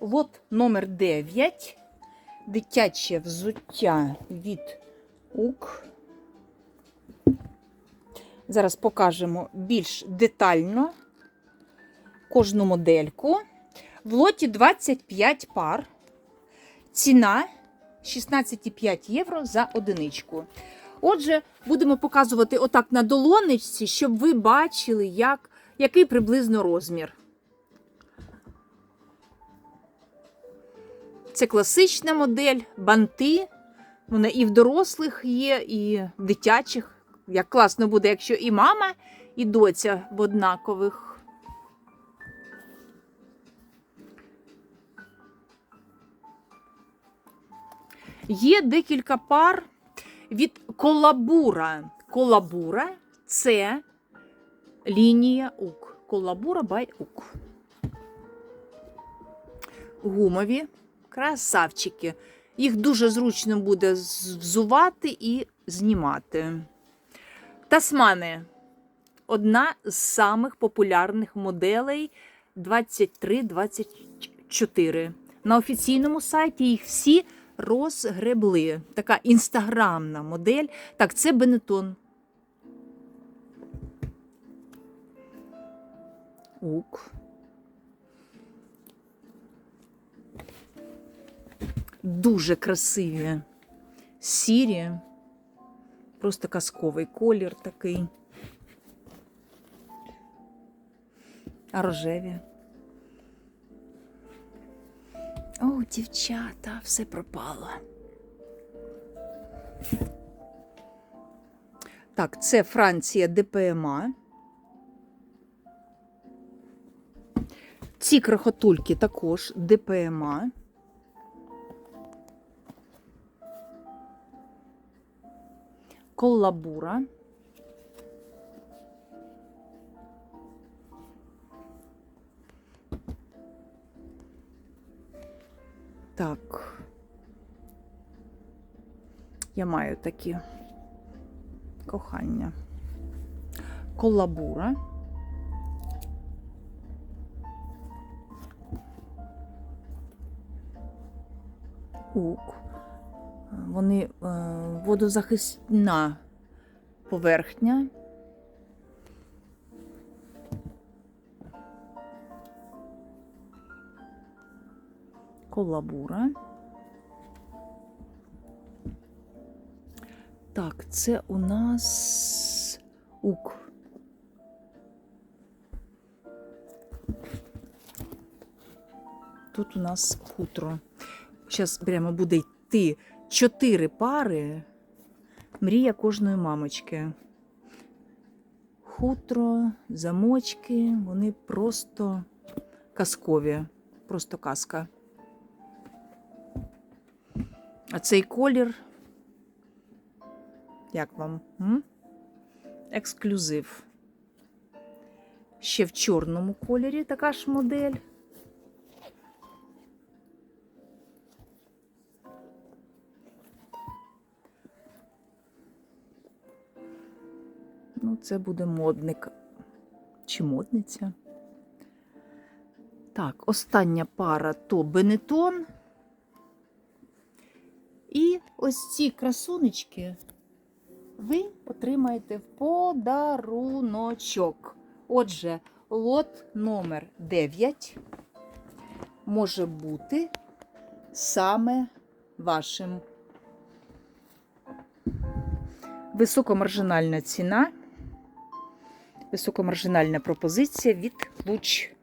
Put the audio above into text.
Лот номер 9. Дитяче взуття від УК. Зараз покажемо більш детально кожну модельку. В лоті 25 пар. Ціна 16,5 євро за одиничку. Отже, будемо показувати отак на долонечці, щоб ви бачили, як, який приблизно розмір. Це класична модель, банти. Вона і в дорослих є, і в дитячих. Як класно буде, якщо і мама, і доця в однакових. Є декілька пар від колабура. Колабура це лінія УК. Колабура бай УК. Гумові красавчики. Їх дуже зручно буде взувати і знімати. Тасмани одна з самих популярних моделей 23-24. На офіційному сайті їх всі розгребли. Така інстаграмна модель. Так, це Бенетон. Ук. Дуже красиві. Сірі. Просто казковий колір такий. А рожеві. О, дівчата, все пропало. Так, це Франція ДПМА. Ці крохотульки також ДПМА. Коллабура. Так. Я маю такі кохання. Коллабура. Ук. Вони е, водозахисна поверхня. Колабура. Так, це у нас ук. Тут у нас хутро. Зараз прямо буде йти чотири пари. Мрія кожної мамочки. Хутро, замочки, вони просто казкові, просто казка. А цей колір. Як вам? М? Ексклюзив. Ще в чорному кольорі така ж модель. Ну, це буде модник чи модниця. Так, остання пара то Бенетон. І ось ці красунечки ви отримаєте в подаруночок. Отже, лот номер 9 може бути саме вашим. Високомаржинальна ціна, високомаржинальна пропозиція від Луч.